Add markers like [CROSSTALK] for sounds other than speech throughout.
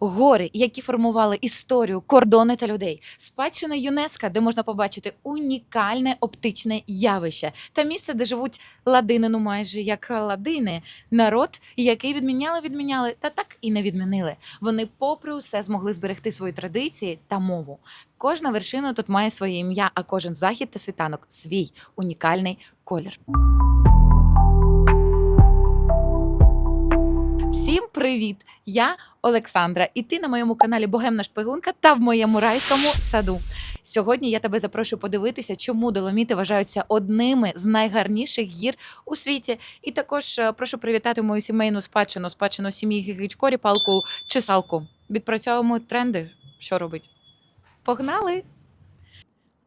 Гори, які формували історію, кордони та людей, спадщина ЮНЕСКО, де можна побачити унікальне оптичне явище, та місце, де живуть ладини, ну майже як ладини, народ, який відміняли, відміняли, та так і не відмінили. Вони, попри усе, змогли зберегти свої традиції та мову. Кожна вершина тут має своє ім'я, а кожен захід та світанок свій унікальний колір. Всім привіт! Я Олександра, і ти на моєму каналі Богемна Шпигунка та в моєму райському саду. Сьогодні я тебе запрошую подивитися, чому Доломіти вважаються одними з найгарніших гір у світі. І також е, прошу привітати мою сімейну спадщину, спадщину сім'ї Гігичкорі, палку чи салку. Відпрацьовуємо тренди. Що робить? Погнали!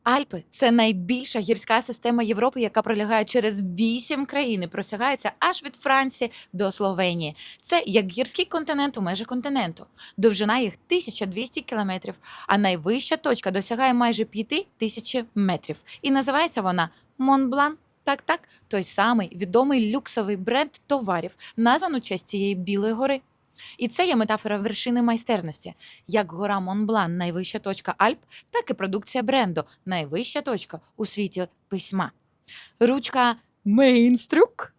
Альпи це найбільша гірська система Європи, яка пролягає через вісім країн і просягається аж від Франції до Словенії. Це як гірський континент у межах континенту. Довжина їх 1200 кілометрів, а найвища точка досягає майже 5000 метрів. І називається вона Монблан. Так, так, той самий відомий люксовий бренд товарів, назван честь цієї білої гори. І це є метафора вершини майстерності. Як гора Монблан найвища точка Альп, так і продукція бренду найвища точка у світі письма. Ручка Мейнстрюк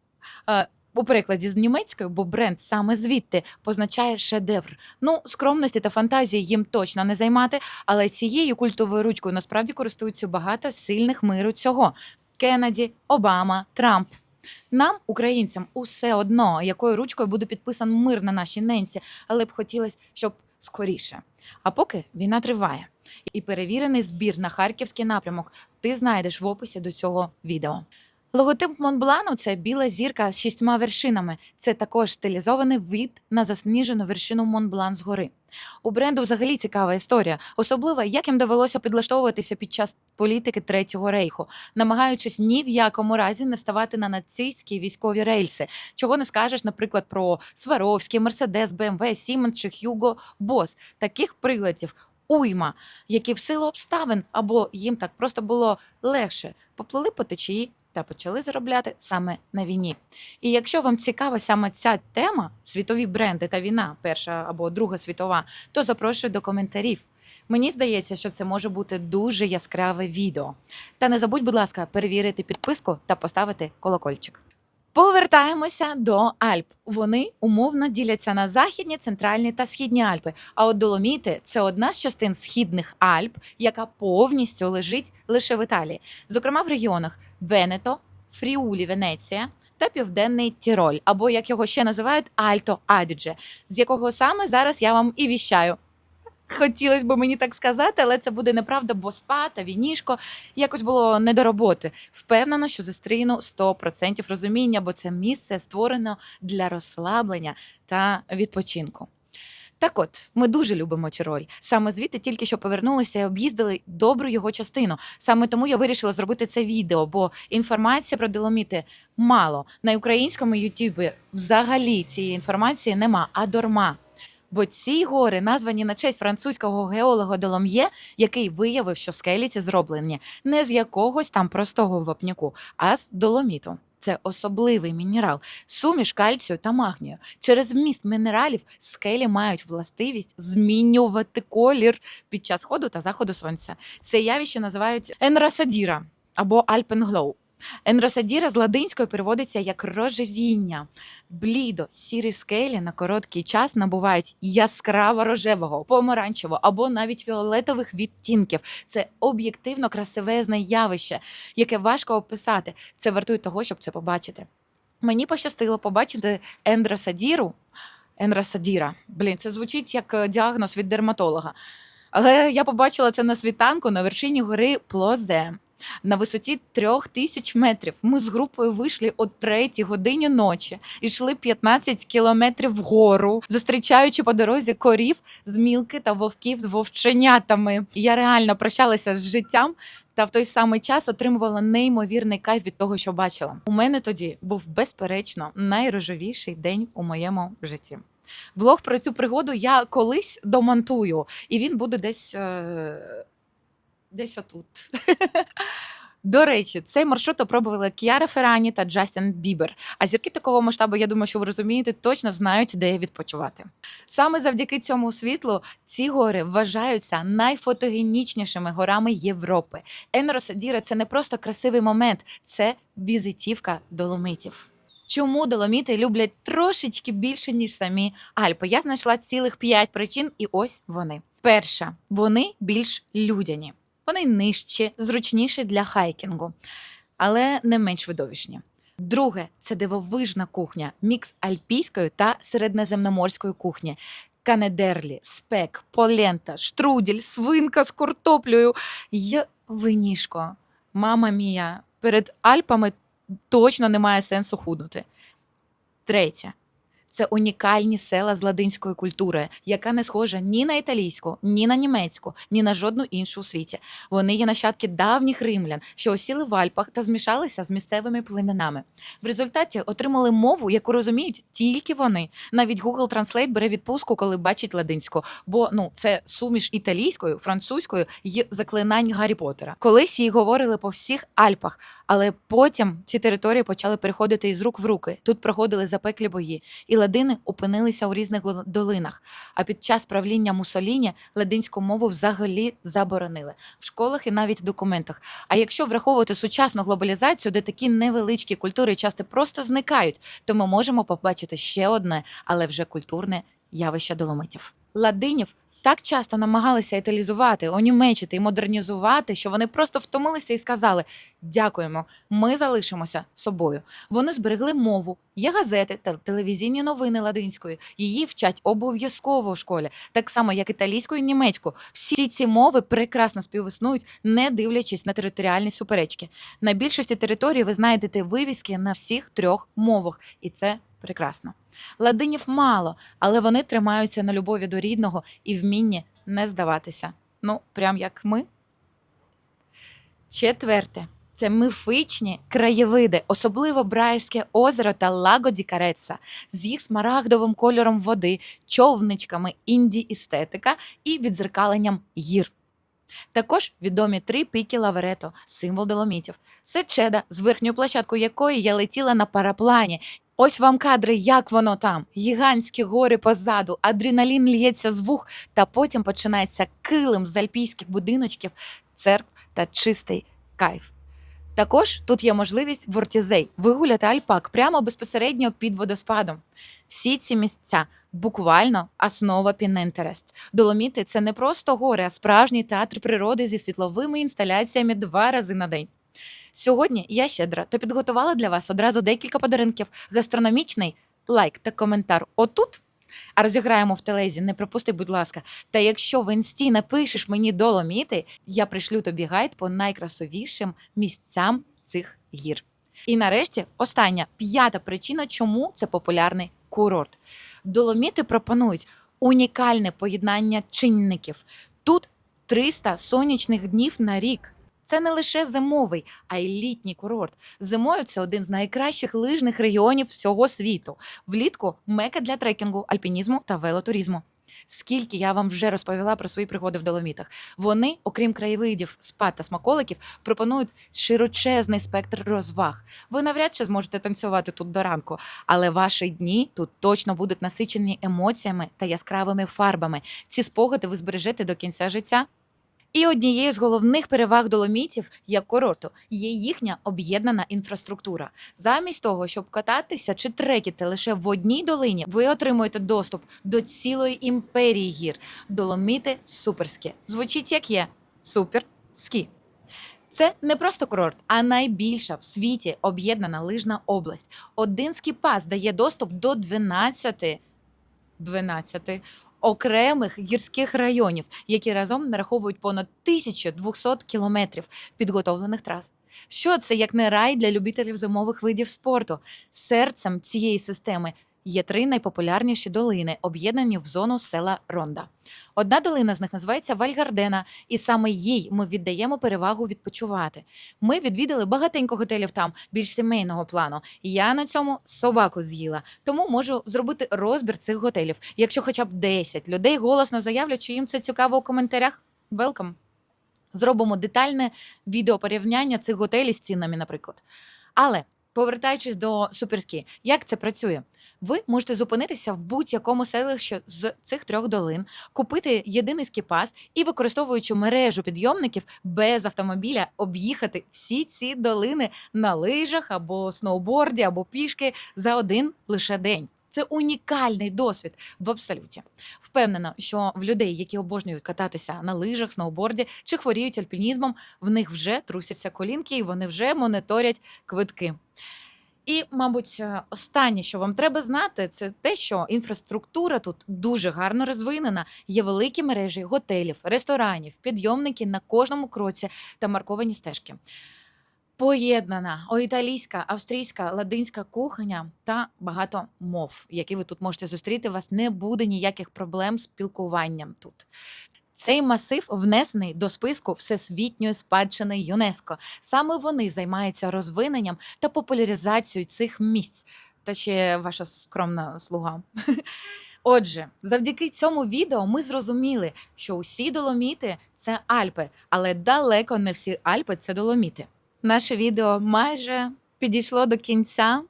е, у перекладі з німецької, бо бренд саме звідти позначає шедевр. Ну, скромності та фантазії їм точно не займати, але цією культовою ручкою насправді користуються багато сильних миру цього: Кеннеді, Обама, Трамп. Нам, українцям, усе одно, якою ручкою буде підписан мир на нашій ненці, але б хотілося, щоб скоріше. А поки війна триває. І перевірений збір на харківський напрямок ти знайдеш в описі до цього відео. Логотип Монблану це біла зірка з шістьма вершинами. Це також стилізований від на засніжену вершину Монблан згори. У бренду взагалі цікава історія, особливо як їм довелося підлаштовуватися під час політики Третього рейху, намагаючись ні в якому разі не вставати на нацистські військові рейси. Чого не скажеш, наприклад, про Сваровський, Мерседес, БМВ, Сіменс чи Хьюго Бос. Таких приладів уйма, які в силу обставин або їм так просто було легше, поплили по течії та почали заробляти саме на війні. І якщо вам цікава саме ця тема, світові бренди та війна, перша або друга світова, то запрошую до коментарів. Мені здається, що це може бути дуже яскраве відео. Та не забудь, будь ласка, перевірити підписку та поставити колокольчик. Повертаємося до Альп. Вони умовно діляться на західні, центральні та східні Альпи. А от Доломіти це одна з частин східних Альп, яка повністю лежить лише в Італії, зокрема в регіонах Венето, Фріулі, Венеція та Південний Тіроль, або як його ще називають Альто Адідже, з якого саме зараз я вам і віщаю. Хотілося б мені так сказати, але це буде неправда, бо спа та вінішко якось було не до роботи. Впевнена, що зустріну 100% розуміння, бо це місце створено для розслаблення та відпочинку. Так от, ми дуже любимо Тіроль. Саме звідти тільки що повернулися і об'їздили добру його частину. Саме тому я вирішила зробити це відео, бо інформації про Доломіти мало. На українському Ютубі взагалі цієї інформації нема, а дорма. Бо ці гори названі на честь французького геолога Долом'є, який виявив, що скелі ці зроблені не з якогось там простого вапняку, а з доломіту. Це особливий мінерал, суміш кальцію та магнію. Через вміст мінералів скелі мають властивість змінювати колір під час ходу та заходу сонця. Це явище називають енрасадіра або альпенглоу. Енросадіра з ладинської переводиться як рожевіння. Блідо, сірі скелі на короткий час набувають яскраво рожевого, помаранчевого або навіть фіолетових відтінків. Це об'єктивно красивезне явище, яке важко описати. Це вартує того, щоб це побачити. Мені пощастило побачити ендросадіру. Енросадіра. Блін, це звучить як е, діагноз від дерматолога. Але я побачила це на світанку на вершині гори Плозе. На висоті трьох тисяч метрів ми з групою вийшли о третій годині ночі йшли 15 кілометрів вгору, зустрічаючи по дорозі корів, змілки та вовків з вовченятами. Я реально прощалася з життям та в той самий час отримувала неймовірний кайф від того, що бачила. У мене тоді був безперечно найрожевіший день у моєму житті. Блог про цю пригоду я колись домонтую, і він буде десь. Е... Десь отут. До речі, цей маршрут опробували Кіара Феррані та Джастін Бібер. А зірки такого масштабу, я думаю, що ви розумієте, точно знають, де відпочивати. Саме завдяки цьому світлу ці гори вважаються найфотогенічнішими горами Європи. Енросадіра це не просто красивий момент, це візитівка доломитів. Чому доломіти люблять трошечки більше, ніж самі Альпи? Я знайшла цілих п'ять причин, і ось вони. Перша, вони більш людяні. Вони нижчі, зручніші для хайкінгу, але не менш видовищні. Друге це дивовижна кухня, мікс альпійської та середньоземноморської кухні. Канедерлі, спек, полента, штрудель, свинка з картоплею й винішко. Мама мія, перед Альпами точно немає сенсу худнути. Третє. Це унікальні села з ладинської культури, яка не схожа ні на італійську, ні на німецьку, ні на жодну іншу у світі. Вони є нащадки давніх римлян, що осіли в Альпах та змішалися з місцевими племенами. В результаті отримали мову, яку розуміють тільки вони. Навіть Google Translate бере відпустку, коли бачить ладинську, бо ну це суміш італійською, французькою і заклинань Гаррі Поттера. Колись її говорили по всіх Альпах, але потім ці території почали переходити із рук в руки. Тут проходили запеклі бої, і ладини опинилися у різних долинах. А під час правління Мусоліні ладинську мову взагалі заборонили в школах і навіть в документах. А якщо враховувати сучасну глобалізацію, де такі невеличкі культури часто просто зникають, то ми можемо побачити ще одне, але вже культурне явище доломитів. Ладинів так часто намагалися італізувати, онімечити і модернізувати, що вони просто втомилися і сказали: дякуємо, ми залишимося собою. Вони зберегли мову, є газети та телевізійні новини ладинської. Її вчать обов'язково у школі, так само як італійську і німецьку. Всі ці мови прекрасно співіснують, не дивлячись на територіальні суперечки. На більшості територій ви знайдете вивіски на всіх трьох мовах, і це прекрасно. Ладинів мало, але вони тримаються на любові до рідного і вмінні не здаватися. Ну, прям як ми. Четверте. Це міфичні краєвиди, особливо Браївське озеро та Лаго ді Кареца з їх смарагдовим кольором води, човничками інді-естетика і відзеркаленням гір. Також відомі три піки Лаверето, символ доломітів. Сечеда, з верхньою площадкою якої я летіла на параплані. Ось вам кадри, як воно там. Гігантські гори позаду, адреналін лється з вух, та потім починається килим з альпійських будиночків, церкв та чистий кайф. Також тут є можливість вортізей вигуляти альпак прямо безпосередньо під водоспадом. Всі ці місця буквально основа Пінентерест. Доломіти це не просто гори, а справжній театр природи зі світловими інсталяціями два рази на день. Сьогодні я щедра та підготувала для вас одразу декілька подарунків. Гастрономічний лайк та коментар отут. А розіграємо в телезі, не пропусти, будь ласка. Та якщо в інсті напишеш мені доломіти, я пришлю тобі гайд по найкрасивішим місцям цих гір. І нарешті остання п'ята причина, чому це популярний курорт. Доломіти пропонують унікальне поєднання чинників. Тут 300 сонячних днів на рік. Це не лише зимовий, а й літній курорт. Зимою це один з найкращих лижних регіонів всього світу. Влітку мека для трекінгу, альпінізму та велотуризму. Скільки я вам вже розповіла про свої пригоди в Доломітах. Вони, окрім краєвидів, спад та смаколиків, пропонують широчезний спектр розваг. Ви навряд чи зможете танцювати тут до ранку, але ваші дні тут точно будуть насичені емоціями та яскравими фарбами. Ці спогади ви збережете до кінця життя. І однією з головних переваг доломітів як курорту є їхня об'єднана інфраструктура. Замість того, щоб кататися чи трекіти лише в одній долині, ви отримуєте доступ до цілої імперії гір. Доломіти суперські. Звучить як є суперські. Це не просто курорт, а найбільша в світі об'єднана лижна область. Один скіпас дає доступ до 12, 12 окремих гірських районів, які разом нараховують понад 1200 кілометрів підготовлених трас. Що це як не рай для любителів зимових видів спорту? Серцем цієї системи є три найпопулярніші долини, об'єднані в зону села Ронда. Одна долина з них називається Вальгардена, і саме їй ми віддаємо перевагу відпочивати. Ми відвідали багатенько готелів там, більш сімейного плану. Я на цьому собаку з'їла, тому можу зробити розбір цих готелів. Якщо хоча б 10 людей голосно заявлять, що їм це цікаво у коментарях. Welcome! Зробимо детальне відео порівняння цих готелів з цінами, наприклад. Але повертаючись до суперські, як це працює? Ви можете зупинитися в будь-якому селищі з цих трьох долин, купити єдиний скіпас і, використовуючи мережу підйомників без автомобіля, об'їхати всі ці долини на лижах або сноуборді, або пішки за один лише день. Це унікальний досвід в абсолюті. Впевнена, що в людей, які обожнюють кататися на лижах, сноуборді чи хворіють альпінізмом, в них вже трусяться колінки і вони вже моніторять квитки. І, мабуть, е, останнє, що вам треба знати, це те, що інфраструктура тут дуже гарно розвинена. Є великі мережі готелів, ресторанів, підйомники на кожному кроці та марковані стежки. Поєднана італійська, австрійська, ладинська кухня та багато мов, які ви тут можете зустріти. У вас не буде ніяких проблем з спілкуванням тут. Цей масив внесений до списку Всесвітньої спадщини ЮНЕСКО. Саме вони займаються розвиненням та популяризацією цих місць. Та ще ваша скромна слуга. [LAUGHS] Отже, завдяки цьому відео ми зрозуміли, що усі доломіти це Альпи, але далеко не всі Альпи це доломіти. Наше відео майже підійшло до кінця.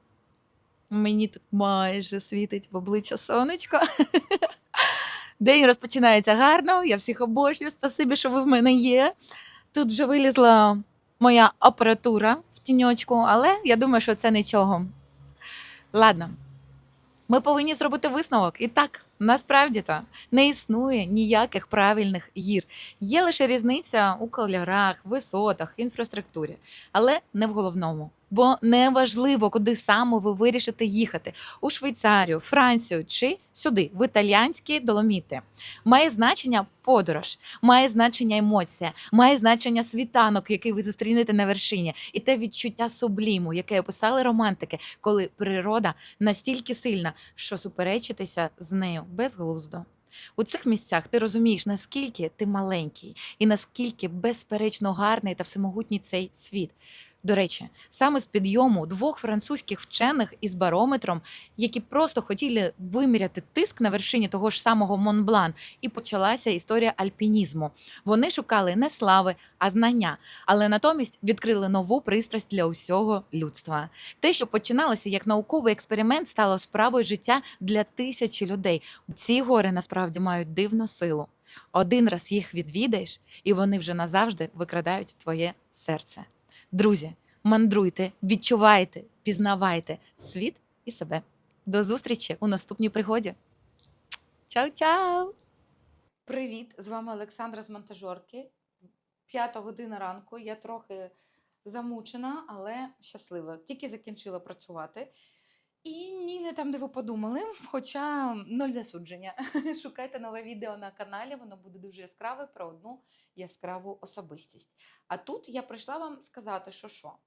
Мені тут майже світить в обличчя сонечко. [LAUGHS] День розпочинається гарно. Я всіх обожнюю. Спасибі, що ви в мене є. Тут вже вилізла моя апаратура в тіньочку, але я думаю, що це нічого. Ладно, ми повинні зробити висновок. І так, насправді то не існує ніяких правильних гір. Є лише різниця у кольорах, висотах, інфраструктурі, але не в головному. Бо не важливо, куди саме ви вирішите їхати у Швейцарію, Францію чи сюди, в італіянські доломіти. Має значення подорож, має значення емоція, має значення світанок, який ви зустрінете на вершині, і те відчуття субліму, яке описали романтики, коли природа настільки сильна, що суперечитися з нею безглуздо. У цих місцях ти розумієш, наскільки ти маленький і наскільки безперечно гарний та всемогутній цей світ. До речі, саме з підйому двох французьких вчених із барометром, які просто хотіли виміряти тиск на вершині того ж самого Монблан, і почалася історія альпінізму. Вони шукали не слави, а знання, але натомість відкрили нову пристрасть для усього людства. Те, що починалося як науковий експеримент, стало справою життя для тисячі людей. Ці гори насправді мають дивну силу. Один раз їх відвідаєш, і вони вже назавжди викрадають твоє серце. Друзі, мандруйте, відчувайте, пізнавайте світ і себе. До зустрічі у наступній пригоді. Чао, чау! Привіт! З вами Олександра з монтажорки. П'ята година ранку. Я трохи замучена, але щаслива. Тільки закінчила працювати. І ні, не там, де ви подумали, хоча ноль засудження. [LAUGHS] Шукайте нове відео на каналі, воно буде дуже яскраве про одну яскраву особистість. А тут я прийшла вам сказати, що що?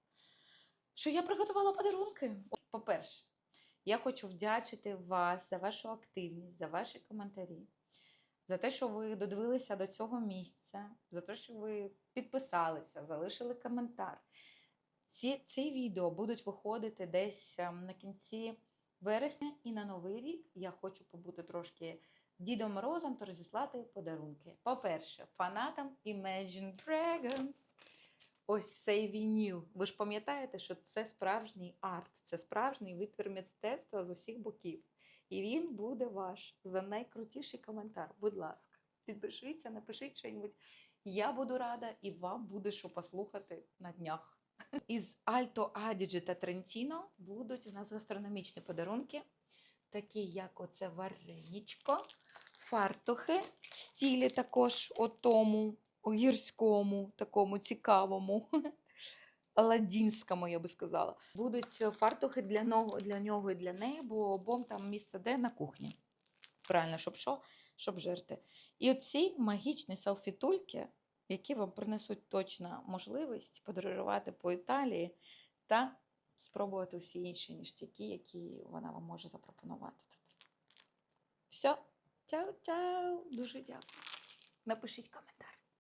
Що я приготувала подарунки. По-перше, я хочу вдячити вас за вашу активність, за ваші коментарі, за те, що ви додивилися до цього місця, за те, що ви підписалися, залишили коментар. Ці, ці відео будуть виходити десь ем, на кінці вересня і на новий рік я хочу побути трошки Дідом Морозом та розіслати подарунки. По-перше, фанатам Imagine Dragons. Ось цей вініл. Ви ж пам'ятаєте, що це справжній арт, це справжній витвір мистецтва з усіх боків. І він буде ваш за найкрутіший коментар. Будь ласка, підпишіться, напишіть щось. Я буду рада, і вам буде що послухати на днях. Із Альто Адіджі та Трентіно будуть у нас гастрономічні подарунки, такі як оце вареничко, фартухи в стілі також отому, гірському, такому цікавому, [LAUGHS] аладдінському, я би сказала. Будуть фартухи для нього, для нього і для неї, бо обом там місце де на кухні. Правильно, щоб що? Щоб жерти. І оці магічні селфітульки, які вам принесуть точно можливість подорожувати по Італії та спробувати всі інші ніж ті, які вона вам може запропонувати тут. Все, чао-чао! Дуже дякую. Напишіть коментар.